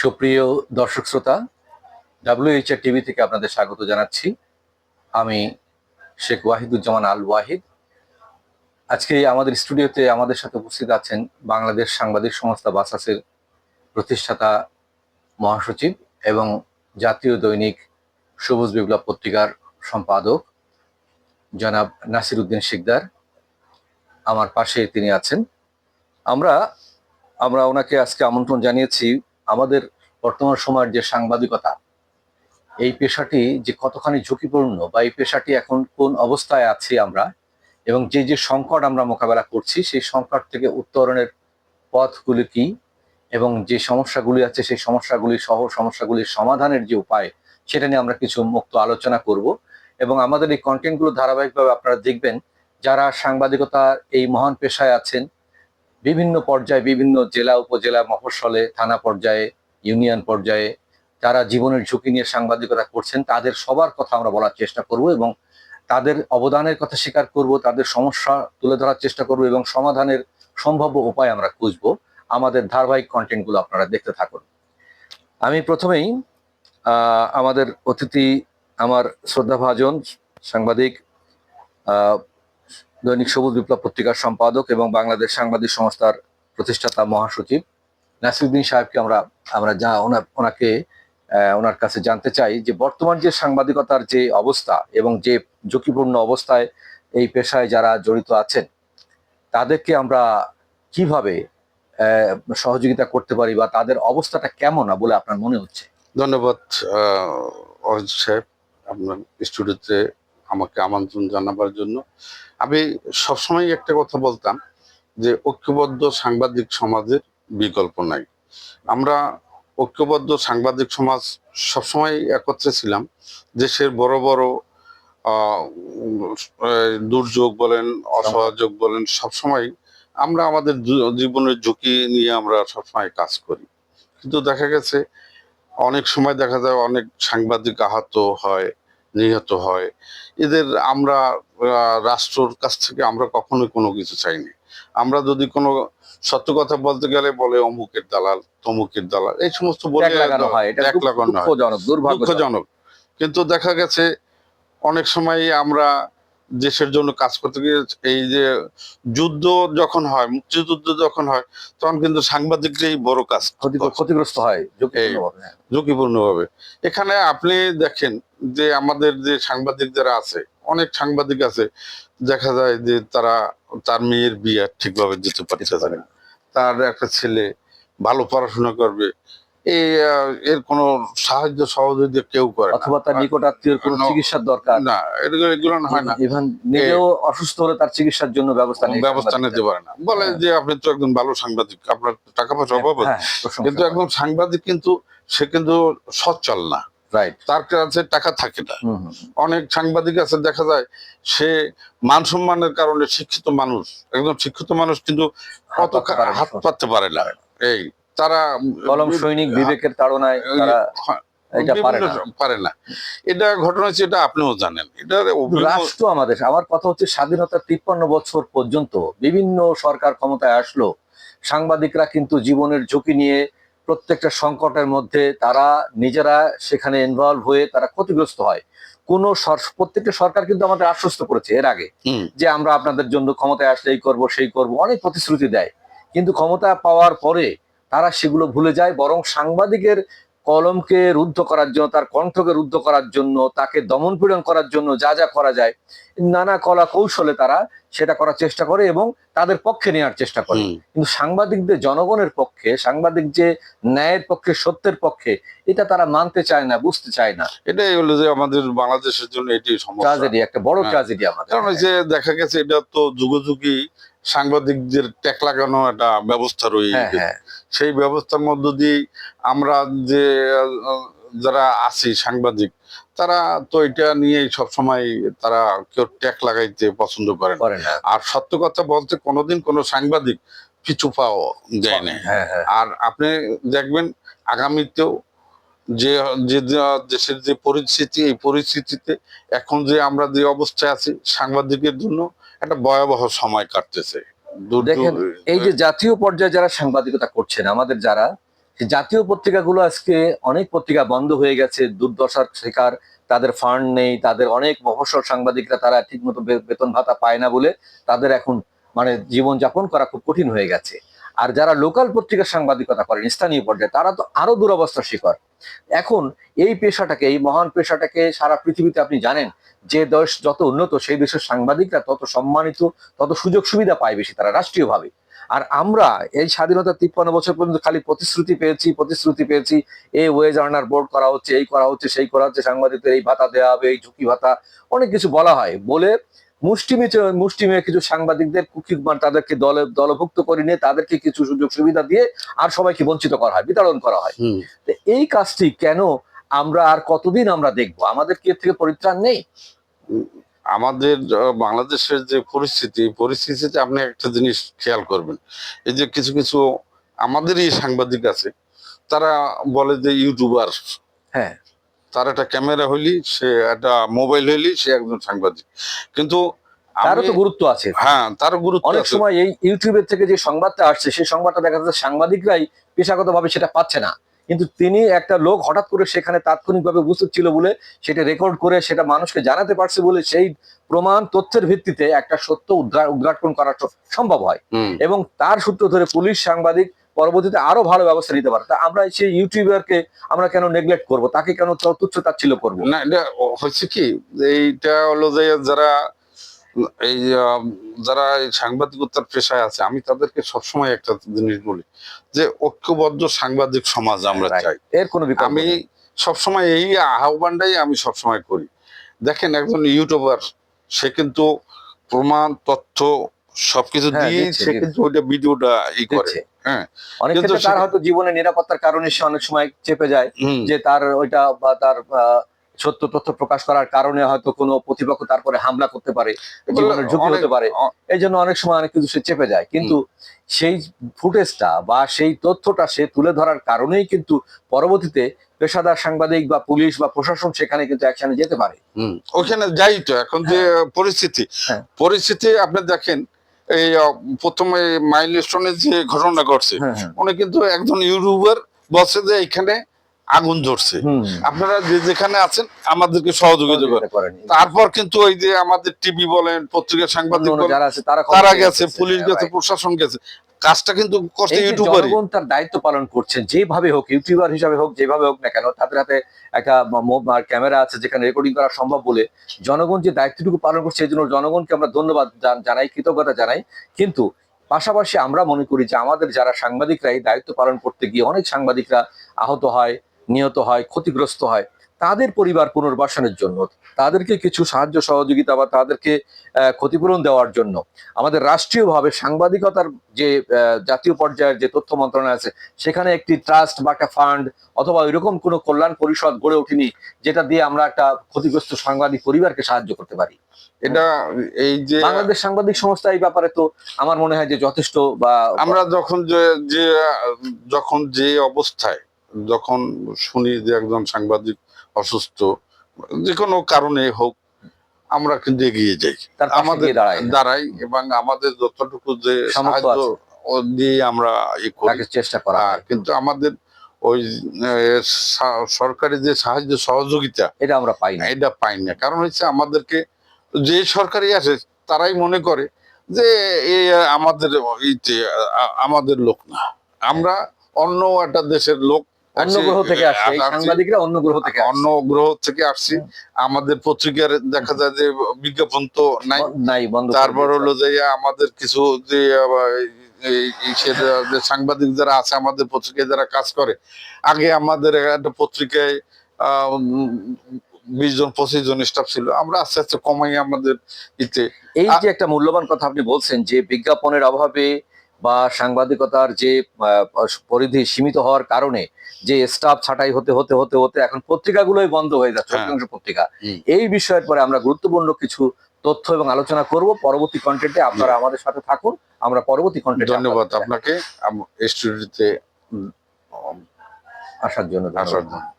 সুপ্রিয় দর্শক শ্রোতা ডাব্লিউএইচআর টিভি থেকে আপনাদের স্বাগত জানাচ্ছি। আমি শেখ ওয়াহিদুজ্জামান আল ওয়াহিদ। আজকে আমাদের স্টুডিওতে আমাদের সাথে উপস্থিত আছেন বাংলাদেশ সাংবাদিক সংস্থা বাসাসের প্রতিষ্ঠাতা মহাসচিব এবং জাতীয় দৈনিক সবুজ বিপ্লব পত্রিকার সম্পাদক জনাব নাসির উদ্দিন শিকদার। আমার পাশে তিনি আছেন। আমরা আমরা ওনাকে আজকে আমন্ত্রণ জানিয়েছি আমাদের বর্তমান সময়ের যে সাংবাদিকতা, এই পেশাটি যে কতখানি ঝুঁকিপূর্ণ বা এই পেশাটি এখন কোন অবস্থায় আছি আমরা এবং যে যে সংকট আমরা মোকাবেলা করছি, সেই সংকট থেকে উত্তরণের পথগুলি কি এবং যে সমস্যাগুলি আছে, সেই সমস্যাগুলি সহ সমস্যাগুলির সমাধানের যে উপায়, সেটা নিয়ে আমরা কিছু মুক্ত আলোচনা করব এবং আমাদের এই কন্টেন্টগুলো ধারাবাহিকভাবে আপনারা দেখবেন, যারা সাংবাদিকতার এই মহান পেশায় আছেন বিভিন্ন পর্যায়ে, বিভিন্ন জেলা, উপজেলা, মফস্বলে, থানা পর্যায়ে, ইউনিয়ন পর্যায়ে যারা জীবনের ঝুঁকি নিয়ে সাংবাদিকতা করছেন, তাদের সবার কথা আমরা বলার চেষ্টা করব এবং তাদের অবদানের কথা স্বীকার করব, তাদের সমস্যা তুলে ধরার চেষ্টা করব এবং সমাধানের সম্ভাব্য উপায় আমরা খুঁজব। আমাদের ধারাবাহিক কন্টেন্টগুলো আপনারা দেখতে থাকুন। আমি প্রথমেই আমাদের অতিথি, আমার শ্রদ্ধাভাজন সাংবাদিক দৈনিক সবুজ বিপ্লব পত্রিকার সম্পাদক এবং বাংলাদেশ সাংবাদিক সংস্থার প্রতিষ্ঠাতা মহাসচিব। নাসিরুদ্দিন সাহেবকে আমরা আমরা যা ওনাকে ওনার কাছে জানতে চাই যে বর্তমান যে সাংবাদিকতার যে অবস্থা এবং যে ঝুঁকিপূর্ণ অবস্থায় এই পেশায় যারা জড়িত আছেন, তাদেরকে আমরা কীভাবে সহযোগিতা করতে পারি বা তাদের অবস্থাটা কেমন বলে আপনার মনে হচ্ছে? ধন্যবাদ সাহেব, আপনার স্টুডিওতে আমাকে আমন্ত্রণ জানাবার জন্য। আমি সবসময় একটা কথা বলতাম যে, ঐক্যবদ্ধ সাংবাদিক সমাজের বিকল্প নাই। আমরা ঐক্যবদ্ধ সাংবাদিক সমাজ সবসময় একত্রে ছিলাম। দেশের বড় বড় দুর্যোগ বলেন, অসহযোগ বলেন, সবসময় আমরা আমাদের জীবনের ঝুঁকি নিয়ে আমরা সবসময় কাজ করি। কিন্তু দেখা গেছে, অনেক সময় দেখা যায় অনেক সাংবাদিক আহত হয় নিহত হয়। এদের আমরা রাষ্ট্রর কাছ থেকে আমরা কখনোই কোনো কিছু চাইনি। আমরা যদি কোনো সত্য কথা বলতে গেলে বলে অমুকের দালাল তমুকের দালাল এই সমস্ত বলে লাগানো হয়। দুর্ভাগ্যজনক। কিন্তু দেখা গেছে অনেক সময় আমরা দেশের জন্য কাজ করতে গিয়ে এই যে যুদ্ধ যখন হয় মুক্তিযুদ্ধ যখন হয় তখন কিন্তু সাংবাদিকরাই বড় কাজ ক্ষতিগ্রস্ত হয় ঝুঁকিপূর্ণভাবে হ্যাঁ। ঝুঁকিপূর্ণভাবে। এখানে আপনি দেখেন যে আমাদের যে সাংবাদিক যারা আছে অনেক সাংবাদিক আছে দেখা যায় যে তারা তার মেয়ের বিয়ে ঠিকভাবে দিতে পারছে না। তার একটা ছেলে ভালো পড়াশোনা করবে এর কোনো সাহায্য সহযোগিতা কেউ করে অথবা তার নিকট আত্মীয়ের কোনো চিকিৎসার দরকার? না এগুলো হয় না। ইভেন নিজেও অসুস্থ হলে তার চিকিৎসার জন্য ব্যবস্থা নেই ব্যবস্থা নিতে পারে না। বলে হ্যাঁ। যে আপনি তো একজন ভালো সাংবাদিক আপনার টাকা পয়সা অভাব হ্যাঁ কিন্তু। একজন সাংবাদিক কিন্তু সে কিন্তু সচ্ছল না। রাইট তার কাছে টাকা থাকে না। অনেক সাংবাদিক আছে দেখা যায় সে মান সম্মানের কারণে শিক্ষিত মানুষ একদম শিক্ষিত মানুষ কিন্তু কত। হাত পাততে পারে না। এই তারা কলম সৈনিক বিবেকের তাড়নায় তারা এটা পারে না। এটা ঘটনা হচ্ছে এটা আপনিও জানেন। এটা রাষ্ট্র আমাদের আমার কথা হচ্ছে স্বাধীনতার তিপ্পান্ন বছর পর্যন্ত বিভিন্ন সরকার ক্ষমতায় আসলো। সাংবাদিকরা কিন্তু জীবনের ঝুঁকি নিয়ে প্রত্যেকটা সংকটের মধ্যে তারা নিজেরা সেখানে ইনভলভ হয়ে তারা ক্ষতিগ্রস্ত হয়। কোন প্রত্যেকটা সরকার কিন্তু আমাদের আশ্বস্ত করেছে এর আগে যে আমরা আপনাদের জন্য ক্ষমতায় আসলে এই করব সেই করব অনেক প্রতিশ্রুতি দেয়। কিন্তু ক্ষমতা পাওয়ার পরে তারা সেগুলো ভুলে যায় বরং সাংবাদিকের কলমকে রুদ্ধ করার জন্য তার কণ্ঠকে রুদ্ধ করার জন্য তাকে দমন পীড়ন করার জন্য যা যা করা যায় নানা কলা কৌশলে তারা সেটা করার চেষ্টা করে এবং তাদের পক্ষে নেওয়ার চেষ্টা করে। কিন্তু সাংবাদিকদের জনগণের পক্ষে সাংবাদিক যে ন্যায়ের পক্ষে সত্যের পক্ষে এটা তারা মানতে চায় না বুঝতে চায় না। এটাই হলো যে আমাদের বাংলাদেশের জন্য এটি ট্রাজেডি একটা বড় হ্যাঁ। ট্রাজেডি আমাদের। কারণ যে দেখা গেছে এটা তো যুগযুগি সাংবাদিকদের ট্যাক লাগানো একটা ব্যবস্থা রয়েছে হ্যাঁ হ্যাঁ। সেই ব্যবস্থার মধ্য দিয়ে আমরা যে যারা আছি সাংবাদিক তারা তো এটা নিয়েই সবসময় তারা কেউ ট্যাক লাগাইতে পছন্দ করে না। আর সত্য কথা বলতে কোনোদিন কোনো সাংবাদিক পিছু পাও দেয় না। হ্যাঁ হ্যাঁ। আর আপনি দেখবেন আগামীতেও যে যে যে- দেশের যে পরিস্থিতি এই পরিস্থিতিতে এখন যে আমরা যে অবস্থায় আছি সাংবাদিকের জন্য একটা ভয়াবহ সময় কাটতেছে। দেখেন, এই যে জাতীয় পর্যায়ে যারা সাংবাদিকতা করছেন আমাদের যারা জাতীয় পত্রিকাগুলো আজকে অনেক পত্রিকা বন্ধ হয়ে গেছে দুর্দশার শিকার তাদের ফান্ড নেই তাদের অনেক মফস্বল সাংবাদিকরা তারা ঠিকমতো মতো বেতন ভাতা পায় না বলে তাদের এখন মানে জীবন যাপন করা খুব কঠিন হয়ে গেছে। আর যারা লোকাল পত্রিকার সাংবাদিকতা করেন, স্থানীয় পর্যায়ে, তারা তো আরও দুরবস্থার শিকার এখন এই পেশাটাকে, এই মহান পেশাটাকে সারা পৃথিবীতে আপনি জানেন, যে দেশ যত উন্নত, সেই দেশের সাংবাদিকরা তত সম্মানিত, তত সুযোগ সুবিধা পায় বেশি তারা রাষ্ট্রীয়ভাবে। আর আমরা এই স্বাধীনতা তিপ্পান্ন বছর পর্যন্ত খালি প্রতিশ্রুতি পেয়েছি প্রতিশ্রুতি পেয়েছি এই ওয়েজ আর্নার, বোর্ড করা হচ্ছে, এই করা হচ্ছে, সেই করা হচ্ছে, সাংবাদিকদের এই ভাতা দেওয়া হবে, এই ঝুঁকি ভাতা, অনেক কিছু বলা হয়। বলে মুষ্টিমে মুষ্টিমে কিছু সাংবাদিকদের কুকি মানে তাদেরকে দলে দলভুক্ত করে নিয়ে তাদেরকে কিছু সুযোগ সুবিধা দিয়ে আর সবাইকে বঞ্চিত করা হয় বিতরণ করা হয়। তো এই কাজটি কেন আমরা আর কতদিন আমরা দেখব? আমাদের কি এর থেকে পরিত্রাণ নেই? আমাদের বাংলাদেশের যে পরিস্থিতি পরিস্থিতিতে আপনি একটা জিনিস খেয়াল করবেন। এই যে কিছু কিছু আমাদেরই সাংবাদিক আছে তারা বলে যে ইউটিউবার। হ্যাঁ। তার একটা ক্যামেরা হইলি সে একটা মোবাইল হইলি সে একজন সাংবাদিক। কিন্তু তারও তো গুরুত্ব আছে। হ্যাঁ গুরুত্ব অনেক সময় এই ইউটিউবের থেকে যে সংবাদটা আসছে সেই সংবাদটা দেখা যাচ্ছে সাংবাদিকরাই পেশাগতভাবে সেটা পাচ্ছে না। কিন্তু তিনি একটা লোক হঠাৎ করে সেখানে তাৎক্ষণিকভাবে উপস্থিত ছিল বলে সেটা রেকর্ড করে সেটা মানুষকে জানাতে পারছে বলে সেই প্রমাণ তথ্যের ভিত্তিতে একটা সত্য উদ্ঘা- উদ্ঘাটন করা সম্ভব হয়। এবং তার সূত্র ধরে পুলিশ সাংবাদিক পরবর্তীতে আরও ভালো ব্যবস্থা নিতে পারে। তা আমরা সেই ইউটিউবারকে আমরা কেন নেগলেক্ট করব? তাকে কেন তুচ্ছ তাচ্ছিল্য করব? না এটা হচ্ছে কি এইটা হলো যে যারা এই যারা সাংবাদিকতার পেশায় আছে আমি তাদেরকে সবসময় একটা জিনিস বলি যে ঐক্যবদ্ধ সাংবাদিক সমাজ আমরা চাই। এর কোনো আমি সবসময় এই আহ্বানটাই আমি সবসময় করি। দেখেন একজন ইউটিউবার সে কিন্তু প্রমাণ তথ্য সবকিছু হ্যাঁ, দিয়ে সে কিন্তু ওইটা ভিডিওটা ই করে। হ্যাঁ অনেক ক্ষেত্রে তার হয়তো জীবনের নিরাপত্তার কারণে সে অনেক সময় চেপে যায় যে তার ওইটা বা তার সত্য তথ্য প্রকাশ করার কারণে হয়তো কোনো প্রতিপক্ষ তারপরে হামলা করতে পারে জীবনের ঝুঁকি হতে পারে। এই জন্য অনেক সময় অনেক কিছু সে চেপে যায়। কিন্তু সেই ফুটেজটা বা সেই তথ্যটা সে তুলে ধরার কারণেই কিন্তু পরবর্তীতে পেশাদার সাংবাদিক বা পুলিশ বা প্রশাসন সেখানে কিন্তু অ্যাকশনে যেতে পারে। ওখানে যাই তো এখন যে পরিস্থিতি। হ্যাঁ। পরিস্থিতি আপনি দেখেন এই প্রথমে মাইলস্টোনের যে ঘটনা ঘটছে হ্যাঁ, হ্যাঁ। উনি কিন্তু একজন ইউটিউবার বসে যে এখানে আগুন ধরছে। আপনারা যে যেখানে আছেন আমাদেরকে সহযোগিতা করেন। তারপর কিন্তু ওই যে আমাদের টিভি বলেন পত্রিকা সাংবাদিক তারা গেছে পুলিশ গেছে প্রশাসন গেছে। কাজটা কিন্তু করছে ইউটিউবারই। জনগণ তার দায়িত্ব পালন করছেন যেভাবে হোক ইউটিউবার হিসাবে হোক যেভাবে হোক না কেন তাদের হাতে একটা ক্যামেরা আছে যেখানে রেকর্ডিং করা সম্ভব বলে জনগণ যে দায়িত্বটুকু পালন করছে এই জন্য জনগণকে আমরা ধন্যবাদ জানাই কৃতজ্ঞতা জানাই। কিন্তু পাশাপাশি আমরা মনে করি যে আমাদের যারা সাংবাদিকরা এই দায়িত্ব পালন করতে গিয়ে অনেক সাংবাদিকরা আহত হয় নিহত হয় ক্ষতিগ্রস্ত হয় তাদের পরিবার পুনর্বাসনের জন্য তাদেরকে কিছু সাহায্য সহযোগিতা বা তাদেরকে ক্ষতিপূরণ দেওয়ার জন্য। আমাদের রাষ্ট্রীয়ভাবে সাংবাদিকতার যে জাতীয় পর্যায়ের যে তথ্য মন্ত্রণালয় আছে সেখানে একটি ট্রাস্ট বা একটা ফান্ড অথবা এরকম কোনো কল্যাণ পরিষদ গড়ে ওঠেনি যেটা দিয়ে আমরা একটা ক্ষতিগ্রস্ত সাংবাদিক পরিবারকে সাহায্য করতে পারি। এটা এই যে বাংলাদেশ সাংবাদিক সংস্থা এই ব্যাপারে তো আমার মনে হয় যে যথেষ্ট বা আমরা যখন যে যে যখন যে অবস্থায় যখন শুনি যে একজন সাংবাদিক অসুস্থ যে কোনো কারণে হোক আমরা কিন্তু এগিয়ে যাই। আমাদের দাঁড়াই। এবং আমাদের যতটুকু যে সাহায্য দিয়ে আমরা চেষ্টা করা হ্যাঁ, কিন্তু আমাদের ওই সরকারি যে সাহায্য সহযোগিতা এটা আমরা পাই না। এটা পাই না। কারণ হচ্ছে আমাদেরকে যে সরকারি আছে তারাই মনে করে যে এ আমাদের আমাদের লোক না। আমরা অন্য একটা দেশের লোক অন্য গ্রহ থেকে আসছে সাংবাদিকরা অন্য গ্রহ থেকে অন্য গ্রহ থেকে আসছি। আমাদের পত্রিকার দেখা যায় যে বিজ্ঞাপন তো নাই। নাই বন্ধ তারপর হলো যে আমাদের কিছু যে সাংবাদিক যারা আছে আমাদের পত্রিকায় যারা কাজ করে আগে আমাদের একটা পত্রিকায় আহ, বিশ জন পঁচিশ জন স্টাফ ছিল। আমরা আস্তে আস্তে কমাই আমাদের ইতে। এই যে একটা মূল্যবান কথা আপনি বলছেন যে বিজ্ঞাপনের অভাবে বা সাংবাদিকতার যে পরিধি সীমিত হওয়ার কারণে যে স্টাফ ছাঁটাই হতে হতে হতে হতে এখন পত্রিকাগুলোই বন্ধ হয়ে যাচ্ছে হ্যাঁ। অধিকাংশ পত্রিকা। এই বিষয়ের পরে আমরা গুরুত্বপূর্ণ কিছু তথ্য এবং আলোচনা করব। পরবর্তী কন্টেন্টে আপনারা আমাদের সাথে থাকুন। আমরা পরবর্তী কন্টেন্টে ধন্যবাদ আপনাকে। স্টুডিওতে আসার জন্য। আসার জন্য।